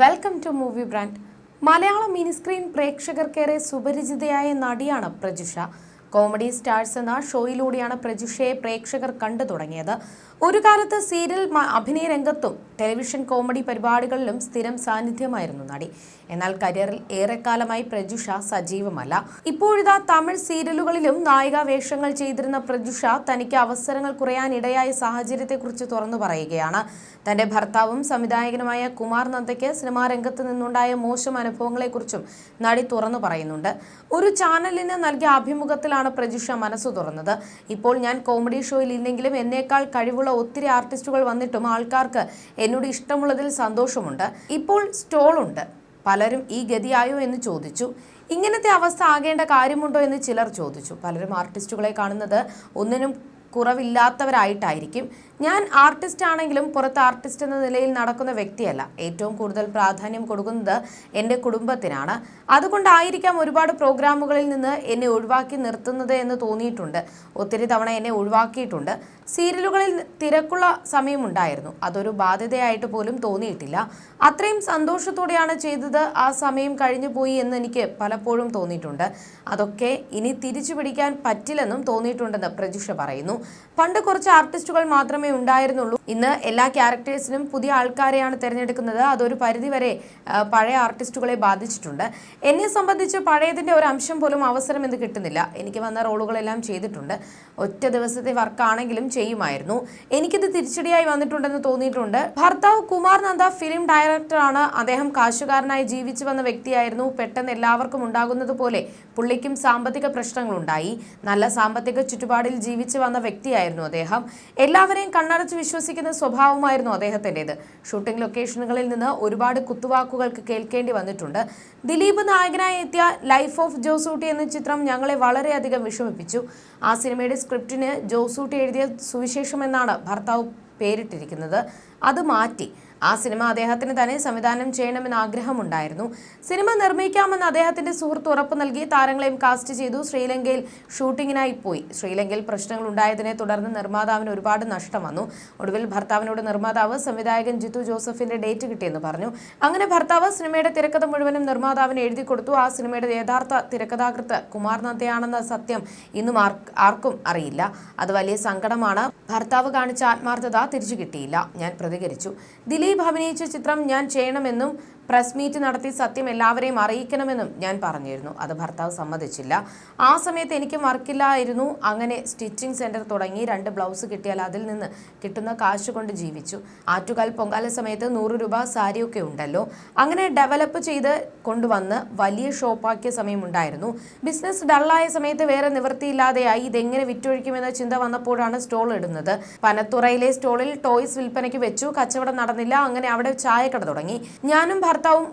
Welcome to movie brand Malayala mini screen പ്രേക്ഷകർക്കേറെ സുപരിചിതയായ നടിയാണ് പ്രജുഷ. കോമഡി സ്റ്റാർസ് എന്ന ഷോയിലൂടെയാണ് പ്രജുഷയെ പ്രേക്ഷകർ കണ്ടു തുടങ്ങിയത്. ഒരു കാലത്ത് സീരിയൽ അഭിനയ രംഗത്തും ടെലിവിഷൻ കോമഡി പരിപാടികളിലും സ്ഥിരം സാന്നിധ്യമായിരുന്നു നടി. എന്നാൽ കരിയറിൽ ഏറെക്കാലമായി പ്രജുഷ സജീവമല്ല. ഇപ്പോഴിതാ തമിഴ് സീരിയലുകളിലും നായിക വേഷങ്ങൾ ചെയ്തിരുന്ന പ്രജുഷ തനിക്ക് അവസരങ്ങൾ കുറയാനിടയായ സാഹചര്യത്തെക്കുറിച്ച് തുറന്നു പറയുകയാണ്. തന്റെ ഭർത്താവും സംവിധായകനുമായ കുമാർ നന്ദയ്ക്ക് സിനിമാ രംഗത്ത് നിന്നുണ്ടായ മോശം അനുഭവങ്ങളെക്കുറിച്ചും നടി തുറന്നു പറയുന്നുണ്ട്. ഒരു ചാനലിന് നൽകിയ അഭിമുഖത്തിലാണ് പ്രജുഷ മനസ്സു തുറന്നത്. ഇപ്പോൾ ഞാൻ കോമഡി ഷോയിൽ ഇല്ലെങ്കിലും എന്നേക്കാൾ കഴിവുള്ള ഒത്തിരി ആർട്ടിസ്റ്റുകൾ വന്നിട്ടും ആൾക്കാർക്ക് എന്നോട് ഇഷ്ടമുള്ളതിൽ സന്തോഷമുണ്ട്. ഇപ്പോൾ സ്റ്റോളുണ്ട്. പലരും ഈ ഗതിയായോ എന്ന് ചോദിച്ചു. ഇങ്ങനത്തെ അവസ്ഥ ആകേണ്ട കാര്യമുണ്ടോ എന്ന് ചിലർ ചോദിച്ചു. പലരും ആർട്ടിസ്റ്റുകളെ കാണുന്നത് ഒന്നിനും കുറവില്ലാത്തവരായിട്ടായിരിക്കും. ഞാൻ ആർട്ടിസ്റ്റ് ആണെങ്കിലും പുറത്ത് ആർട്ടിസ്റ്റ് എന്ന നിലയിൽ നടക്കുന്ന വ്യക്തിയല്ല. ഏറ്റവും കൂടുതൽ പ്രാധാന്യം കൊടുക്കുന്നത് എന്റെ കുടുംബത്തിനാണ്. അതുകൊണ്ടായിരിക്കാം ഒരുപാട് പ്രോഗ്രാമുകളിൽ നിന്ന് എന്നെ ഒഴിവാക്കി നിർത്തുന്നത് എന്ന് തോന്നിയിട്ടുണ്ട്. ഒത്തിരി തവണ എന്നെ ഒഴിവാക്കിയിട്ടുണ്ട്. സീരിയലുകളിൽ തിരക്കുള്ള സമയമുണ്ടായിരുന്നു. അതൊരു ബാധ്യതയായിട്ട് പോലും തോന്നിയിട്ടില്ല. അത്രയും സന്തോഷത്തോടെയാണ് ചെയ്തത്. ആ സമയം കഴിഞ്ഞു പോയി എന്ന് എനിക്ക് പലപ്പോഴും തോന്നിയിട്ടുണ്ട്. അതൊക്കെ ഇനി തിരിച്ചു പിടിക്കാൻ പറ്റില്ലെന്നും തോന്നിയിട്ടുണ്ടെന്ന് പ്രജിഷ പറയുന്നു. പണ്ട് കുറച്ച് ആർട്ടിസ്റ്റുകൾ മാത്രമേ ഉണ്ടായിരുന്നുള്ളൂ. ഇന്ന് എല്ലാ ക്യാരക്ടേഴ്സിനും പുതിയ ആൾക്കാരെയാണ് തിരഞ്ഞെടുക്കുന്നത്. അതൊരു പരിധിവരെ പഴയ ആർട്ടിസ്റ്റുകളെ ബാധിച്ചിട്ടുണ്ട്. എന്നെ സംബന്ധിച്ച് പഴയതിന്റെ ഒരു അംശം പോലും അവസരം എന്ന് കിട്ടുന്നില്ല. എനിക്ക് വന്ന റോളുകളെല്ലാം ചെയ്തിട്ടുണ്ട്. ഒറ്റ ദിവസത്തെ വർക്കാണെങ്കിലും ചെയ്യുമായിരുന്നു. എനിക്കിത് തിരിച്ചടിയായി വന്നിട്ടുണ്ടെന്ന് തോന്നിയിട്ടുണ്ട്. ഭർത്താവ് കുമാർ നന്ദ ഫിലിം ഡയറക്ടറാണ്. അദ്ദേഹം കാശുകാരനായി ജീവിച്ചു വന്ന വ്യക്തിയായിരുന്നു. പെട്ടെന്ന് എല്ലാവർക്കും ഉണ്ടാകുന്നത് പോലെ പുള്ളിക്കും സാമ്പത്തിക പ്രശ്നങ്ങളുണ്ടായി. നല്ല സാമ്പത്തിക ചുറ്റുപാടിൽ ജീവിച്ചു വന്ന വ്യക്തിയായിരുന്നു അദ്ദേഹം. എല്ലാവരെയും കണ്ണടച്ച് വിശ്വസിക്കുന്ന സ്വഭാവമായിരുന്നു അദ്ദേഹത്തിന്റെത്. ഷൂട്ടിംഗ് ലൊക്കേഷനുകളിൽ നിന്ന് ഒരുപാട് കുത്തുവാക്കുകൾക്ക് കേൾക്കേണ്ടി വന്നിട്ടുണ്ട്. ദിലീപ് നായകനായി എത്തിയ ലൈഫ് ഓഫ് ജോസൂട്ടി എന്ന ചിത്രം ഞങ്ങളെ വളരെയധികം വിഷമിപ്പിച്ചു. ആ സിനിമയുടെ സ്ക്രിപ്റ്റിന് ജോസൂട്ടി എഴുതിയ സുവിശേഷം എന്നാണ് ഭർത്താവ് പേരിട്ടിരിക്കുന്നത്. അത് മാറ്റി. ആ സിനിമ അദ്ദേഹത്തിന് തന്നെ സംവിധാനം ചെയ്യണമെന്ന് ആഗ്രഹമുണ്ടായിരുന്നു. സിനിമ നിർമ്മിക്കാമെന്ന് അദ്ദേഹത്തിന്റെ സുഹൃത്ത് ഉറപ്പ് നൽകി താരങ്ങളെയും കാസ്റ്റ് ചെയ്തു. ശ്രീലങ്കയിൽ ഷൂട്ടിങ്ങിനായി പോയി. ശ്രീലങ്കയിൽ പ്രശ്നങ്ങൾ ഉണ്ടായതിനെ തുടർന്ന് നിർമ്മാതാവിന് ഒരുപാട് നഷ്ടം വന്നു. ഒടുവിൽ ഭർത്താവിനോട് നിർമ്മാതാവ് സംവിധായകൻ ജിത്തു ജോസഫിന്റെ ഡേറ്റ് കിട്ടിയെന്ന് പറഞ്ഞു. അങ്ങനെ ഭർത്താവ് സിനിമയുടെ തിരക്കഥ മുഴുവനും നിർമ്മാതാവിന് എഴുതി കൊടുത്തു. ആ സിനിമയുടെ യഥാർത്ഥ തിരക്കഥാകൃത്ത് കുമാർനാഥയാണെന്ന സത്യം ഇന്നും ആർക്കും അറിയില്ല. അത് വലിയ സങ്കടമാണ്. ഭർത്താവ് കാണിച്ച ആത്മാർത്ഥത തിരിച്ചു കിട്ടിയില്ല. ഞാൻ പ്രതികരിച്ചു. ദിലീപ് അഭിനയിച്ച ചിത്രം ഞാൻ ചെയ്യണമെന്നും പ്രസ് മീറ്റ് നടത്തി സത്യം എല്ലാവരെയും അറിയിക്കണമെന്നും ഞാൻ പറഞ്ഞിരുന്നു. അത് ഭർത്താവ് സമ്മതിച്ചില്ല. ആ സമയത്ത് എനിക്ക് വർക്കില്ലായിരുന്നു. അങ്ങനെ സ്റ്റിച്ചിങ് സെന്റർ തുടങ്ങി രണ്ട് ബ്ലൗസ് കിട്ടിയാൽ അതിൽ നിന്ന് കിട്ടുന്ന കാശ് കൊണ്ട് ജീവിച്ചു. ആറ്റുകാൽ പൊങ്കാല സമയത്ത് നൂറ് രൂപ സാരിയൊക്കെ ഉണ്ടല്ലോ. അങ്ങനെ ഡെവലപ്പ് ചെയ്ത് കൊണ്ടുവന്ന് വലിയ ഷോപ്പാക്കിയ സമയമുണ്ടായിരുന്നു. ബിസിനസ് ഡള്ളായ സമയത്ത് വേറെ നിവൃത്തിയില്ലാതെയായി ഇതെങ്ങനെ വിറ്റൊഴിക്കുമെന്ന ചിന്ത വന്നപ്പോഴാണ് സ്റ്റോൾ ഇടുന്നത്. പനത്തുറയിലെ സ്റ്റോളിൽ ടോയ്സ് വിൽപ്പനയ്ക്ക് വെച്ചു. കച്ചവടം നടന്നില്ല. അങ്ങനെ അവിടെ ചായക്കട തുടങ്ങി. ഞാനും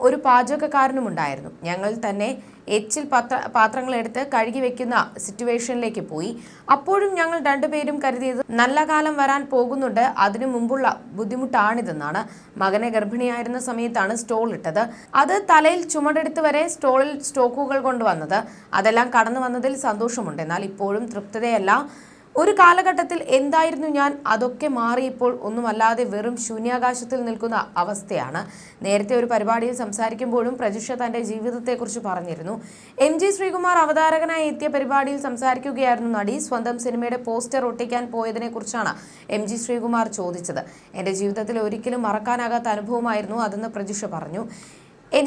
ഒരു പാചകക്കാരനും ഉണ്ടായിരുന്നു. ഞങ്ങൾ തന്നെ എച്ചിൽ പാത്ര പാത്രങ്ങൾ എടുത്ത് കഴുകി വെക്കുന്ന സിറ്റുവേഷനിലേക്ക് പോയി. അപ്പോഴും ഞങ്ങൾ രണ്ടുപേരും കരുതിയത് നല്ല കാലം വരാൻ പോകുന്നുണ്ട് അതിനു മുമ്പുള്ള ബുദ്ധിമുട്ടാണിതെന്നാണ്. മകനെ ഗർഭിണിയായിരുന്ന സമയത്താണ് സ്റ്റോൾ ഇട്ടത്. അത് തലയിൽ ചുമടെടുത്ത് വരെ സ്റ്റോളിൽ സ്റ്റോക്കുകൾ കൊണ്ടുവന്നത്. അതെല്ലാം കടന്നു വന്നതിൽ സന്തോഷമുണ്ട്. എന്നാൽ ഇപ്പോഴും തൃപ്തതയല്ല. ഒരു കാലഘട്ടത്തിൽ എന്തായിരുന്നു ഞാൻ? അതൊക്കെ മാറി ഇപ്പോൾ ഒന്നുമല്ലാതെ വെറും ശൂന്യാകാശത്തിൽ നിൽക്കുന്ന അവസ്ഥയാണ്. നേരത്തെ ഒരു പരിപാടിയിൽ സംസാരിക്കുമ്പോഴും പ്രജിഷ തന്റെ ജീവിതത്തെക്കുറിച്ച് പറഞ്ഞിരുന്നു. എം ജി ശ്രീകുമാർ അവതാരകനായി എത്തിയ പരിപാടിയിൽ സംസാരിക്കുകയായിരുന്നു നടി. സ്വന്തം സിനിമയുടെ പോസ്റ്റർ ഒട്ടിക്കാൻ പോയതിനെക്കുറിച്ചാണ് എം ജി ശ്രീകുമാർ ചോദിച്ചത്. എന്റെ ജീവിതത്തിൽ ഒരിക്കലും മറക്കാനാകാത്ത അനുഭവമായിരുന്നു അതെന്ന് പ്രജിഷ പറഞ്ഞു.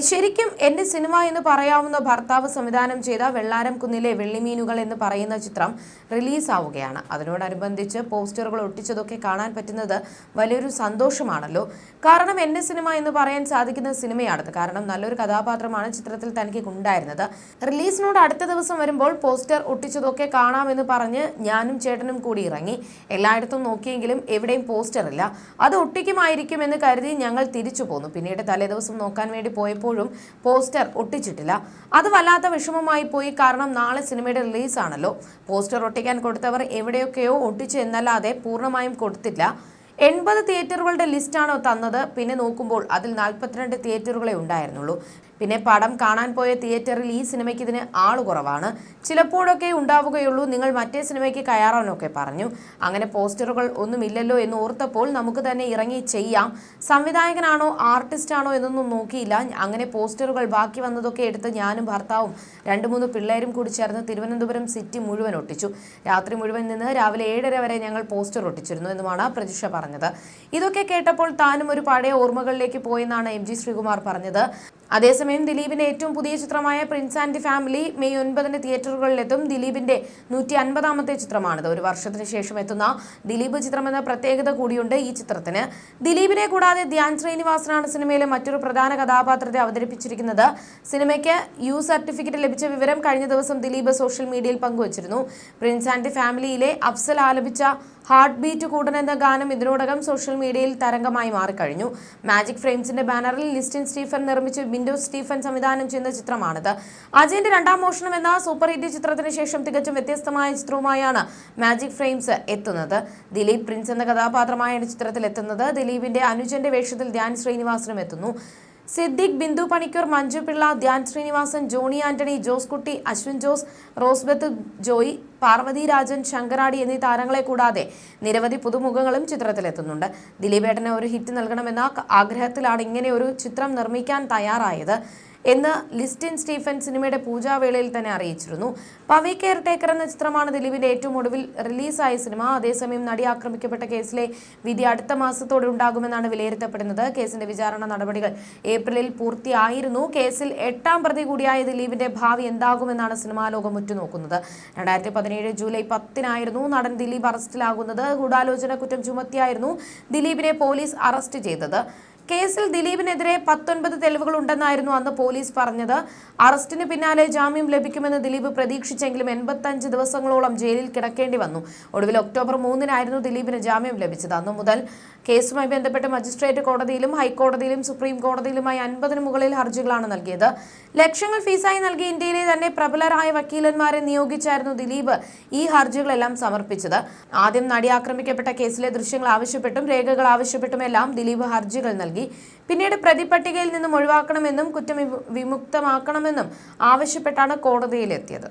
ശരിക്കും എന്റെ സിനിമ എന്ന് പറയാവുന്ന ഭർത്താവ് സംവിധാനം ചെയ്ത വെള്ളാരം കുന്നിലെ വെള്ളിമീനുകൾ എന്ന് പറയുന്ന ചിത്രം റിലീസാവുകയാണ്. അതിനോടനുബന്ധിച്ച് പോസ്റ്ററുകൾ ഒട്ടിച്ചതൊക്കെ കാണാൻ പറ്റുന്നത് വലിയൊരു സന്തോഷമാണല്ലോ. കാരണം എന്റെ സിനിമ എന്ന് പറയാൻ സാധിക്കുന്ന സിനിമയാണത്. കാരണം നല്ലൊരു കഥാപാത്രമാണ് ചിത്രത്തിൽ തനിക്ക് ഉണ്ടായിരുന്നത്. റിലീസിനോട് അടുത്ത ദിവസം വരുമ്പോൾ പോസ്റ്റർ ഒട്ടിച്ചതൊക്കെ കാണാമെന്ന് പറഞ്ഞ് ഞാനും ചേട്ടനും കൂടി ഇറങ്ങി. എല്ലായിടത്തും നോക്കിയെങ്കിലും എവിടെയും പോസ്റ്റർ ഇല്ല അത് ഒട്ടിക്കുമായിരിക്കും എന്ന് കരുതി ഞങ്ങൾ തിരിച്ചു പോന്നു. പിന്നീട് തലേദിവസം നോക്കാൻ വേണ്ടി പോയപ്പോഴും പോസ്റ്റർ ഒട്ടിച്ചിട്ടില്ല. അത് വല്ലാത്ത വിഷമമായി പോയി. കാരണം നാളെ സിനിമയുടെ റിലീസാണല്ലോ. പോസ്റ്റർ ഒട്ടിക്കാൻ കൊടുത്തവർ എവിടെയൊക്കെയോ ഒട്ടിച്ചു എന്നല്ലാതെ പൂർണമായും കൊടുത്തില്ല. എൺപത് തിയേറ്ററുകളുടെ ലിസ്റ്റാണോ തന്നത്? പിന്നെ നോക്കുമ്പോൾ അതിൽ നാൽപ്പത്തിരണ്ട് തിയേറ്ററുകളെ ഉണ്ടായിരുന്നുള്ളൂ. പിന്നെ പടം കാണാൻ പോയ തിയേറ്ററിൽ ഈ സിനിമയ്ക്ക് ഇതിന് ആൾ കുറവാണ്. ചിലപ്പോഴൊക്കെ ഉണ്ടാവുകയുള്ളൂ. നിങ്ങൾ മറ്റേ സിനിമയ്ക്ക് കയറാനൊക്കെ പറഞ്ഞു. അങ്ങനെ പോസ്റ്ററുകൾ ഒന്നുമില്ലല്ലോ എന്ന് ഓർത്തപ്പോൾ നമുക്ക് തന്നെ ഇറങ്ങി ചെയ്യാം. സംവിധായകനാണോ ആർട്ടിസ്റ്റ് ആണോ എന്നൊന്നും നോക്കിയില്ല. അങ്ങനെ പോസ്റ്ററുകൾ ബാക്കി വന്നതൊക്കെ എടുത്ത് ഞാനും ഭർത്താവും രണ്ട് മൂന്ന് പിള്ളേരും കൂടി ചേർന്ന് തിരുവനന്തപുരം സിറ്റി മുഴുവൻ ഒട്ടിച്ചു. രാത്രി മുഴുവൻ നിന്ന് രാവിലെ ഏഴര വരെ ഞങ്ങൾ പോസ്റ്റർ ഒട്ടിച്ചിരുന്നു എന്നുമാണ് പ്രജിഷ പറഞ്ഞത്. ഇതൊക്കെ കേട്ടപ്പോൾ താനും ഒരു പഴയ ഓർമ്മകളിലേക്ക് പോയെന്നാണ് എം ജി ശ്രീകുമാർ പറഞ്ഞത്. അതേസമയം ദിലീപിന്റെ ഏറ്റവും പുതിയ ചിത്രമായ prince and the family May ഒൻപതിന് തിയേറ്ററുകളിലെത്തും ദിലീപിന്റെ നൂറ്റി അൻപതാമത്തെ ചിത്രമാണിത്. ഒരു വർഷത്തിന് ശേഷം എത്തുന്ന ദിലീപ് ചിത്രമെന്ന പ്രത്യേകത കൂടിയുണ്ട് ഈ ചിത്രത്തിന്. ദിലീപിനെ കൂടാതെ ധ്യാൻ ശ്രീനിവാസനാണ് സിനിമയിലെ മറ്റൊരു പ്രധാന കഥാപാത്രത്തെ അവതരിപ്പിച്ചിരിക്കുന്നത്. സിനിമയ്ക്ക് യു സർട്ടിഫിക്കറ്റ് ലഭിച്ച വിവരം കഴിഞ്ഞ ദിവസം ദിലീപ് സോഷ്യൽ മീഡിയയിൽ പങ്കുവച്ചിരുന്നു. പ്രിൻസ് ആൻഡ് ഫാമിലിയിലെ അഫ്സൽ ആലപിച്ച ഹാർട്ട് ബീറ്റ് കൂടൻ ഗാനം ഇതിനോടകം സോഷ്യൽ മീഡിയയിൽ തരംഗമായി മാറിക്കഴിഞ്ഞു. മാജിക് ഫ്രെയിംസിന്റെ ബാനറിൽ ലിസ്റ്റിൻ സ്റ്റീഫൻ നിർമ്മിച്ച് ബിൻഡോ സ്റ്റീഫൻ സംവിധാനം ചെയ്യുന്ന ചിത്രമാണിത്. അജയന്റെ രണ്ടാം മോഷണം എന്ന സൂപ്പർ ഹിറ്റ് ചിത്രത്തിന് ശേഷം തികച്ചും വ്യത്യസ്തമായ ചിത്രവുമായാണ് മാജിക് ഫ്രെയിംസ് എത്തുന്നത്. ദിലീപ് പ്രിൻസ് എന്ന കഥാപാത്രമായാണ് ചിത്രത്തിൽ എത്തുന്നത് ദിലീപിന്റെ അനുജന്റെ വേഷത്തിൽ ധ്യാൻ ശ്രീനിവാസനും എത്തുന്നു. സിദ്ദിഖ് ബിന്ദു പണിക്കർ മഞ്ജു പിള്ള ധ്യാൻ ശ്രീനിവാസൻ ജോണി ആന്റണി ജോസ് കുട്ടി അശ്വിൻ ജോസ് റോസ്ബത്ത് ജോയി പാർവതി രാജൻ ശങ്കരാടി എന്നീ താരങ്ങളെ കൂടാതെ നിരവധി പുതുമുഖങ്ങളും ചിത്രത്തിലെത്തുന്നുണ്ട്. ദിലീപേട്ടനെ ഒരു ഹിറ്റ് നൽകണമെന്ന ആഗ്രഹത്തിലാണ് ഇങ്ങനെ ഒരു ചിത്രം നിർമ്മിക്കാൻ തയ്യാറായത്. എന്ന് ലിസ്റ്റിൻ സ്റ്റീഫൻ സിനിമയുടെ പൂജാവേളയിൽ തന്നെ അറിയിച്ചിരുന്നു. പവി കെയർ ടേക്കർ എന്ന ചിത്രമാണ് ദിലീപിന്റെ ഏറ്റവും ഒടുവിൽ റിലീസായ സിനിമ. അതേസമയം നടി ആക്രമിക്കപ്പെട്ട കേസിലെ വിധി അടുത്ത മാസത്തോടെ ഉണ്ടാകുമെന്നാണ് വിലയിരുത്തപ്പെടുന്നത്. കേസിന്റെ വിചാരണ നടപടികൾ ഏപ്രിലിൽ പൂർത്തിയായിരുന്നു. കേസിൽ എട്ടാം പ്രതി കൂടിയായ ദിലീപിന്റെ ഭാവി എന്താകുമെന്നാണ് സിനിമാ ലോകം ഉറ്റുനോക്കുന്നത്. രണ്ടായിരത്തി പതിനേഴ് ജൂലൈ പത്തിനായിരുന്നു നടൻ ദിലീപ് അറസ്റ്റിലാകുന്നത്. ഗൂഢാലോചന കുറ്റം ചുമത്തിയായിരുന്നു ദിലീപിനെ പോലീസ് അറസ്റ്റ് ചെയ്തത്. കേസിൽ ദിലീപിനെതിരെ പത്തൊൻപത് തെളിവുകൾ ഉണ്ടെന്നായിരുന്നു അന്ന് പോലീസ് പറഞ്ഞത്. അറസ്റ്റിന് പിന്നാലെ ജാമ്യം ലഭിക്കുമെന്ന് ദിലീപ് പ്രതീക്ഷിച്ചെങ്കിലും എൺപത്തഞ്ച് ദിവസങ്ങളോളം ജയിലിൽ കിടക്കേണ്ടി വന്നു. ഒടുവിൽ ഒക്ടോബർ മൂന്നിനായിരുന്നു ദിലീപിന് ജാമ്യം ലഭിച്ചത്. അന്നു മുതൽ കേസുമായി ബന്ധപ്പെട്ട് മജിസ്ട്രേറ്റ് കോടതിയിലും ഹൈക്കോടതിയിലും സുപ്രീം കോടതിയിലുമായി അൻപതിന് മുകളിൽ ഹർജികളാണ് നൽകിയത്. ലക്ഷങ്ങൾ ഫീസായി നൽകി ഇന്ത്യയിലെ തന്നെ പ്രബലരായ വക്കീലന്മാരെ നിയോഗിച്ചായിരുന്നു ദിലീപ് ഈ ഹർജികളെല്ലാം സമർപ്പിച്ചത്. ആദ്യം നടി ആക്രമിക്കപ്പെട്ട കേസിലെ ദൃശ്യങ്ങൾ ആവശ്യപ്പെട്ടും രേഖകൾ ആവശ്യപ്പെട്ടുമെല്ലാം ദിലീപ് ഹർജികൾ നൽകി. പിന്നീട് പ്രതിപട്ടികയിൽ നിന്നും ഒഴിവാക്കണമെന്നും കുറ്റം വിമുക്തമാക്കണമെന്നും ആവശ്യപ്പെട്ടാണ് കോടതിയിലെത്തിയത്.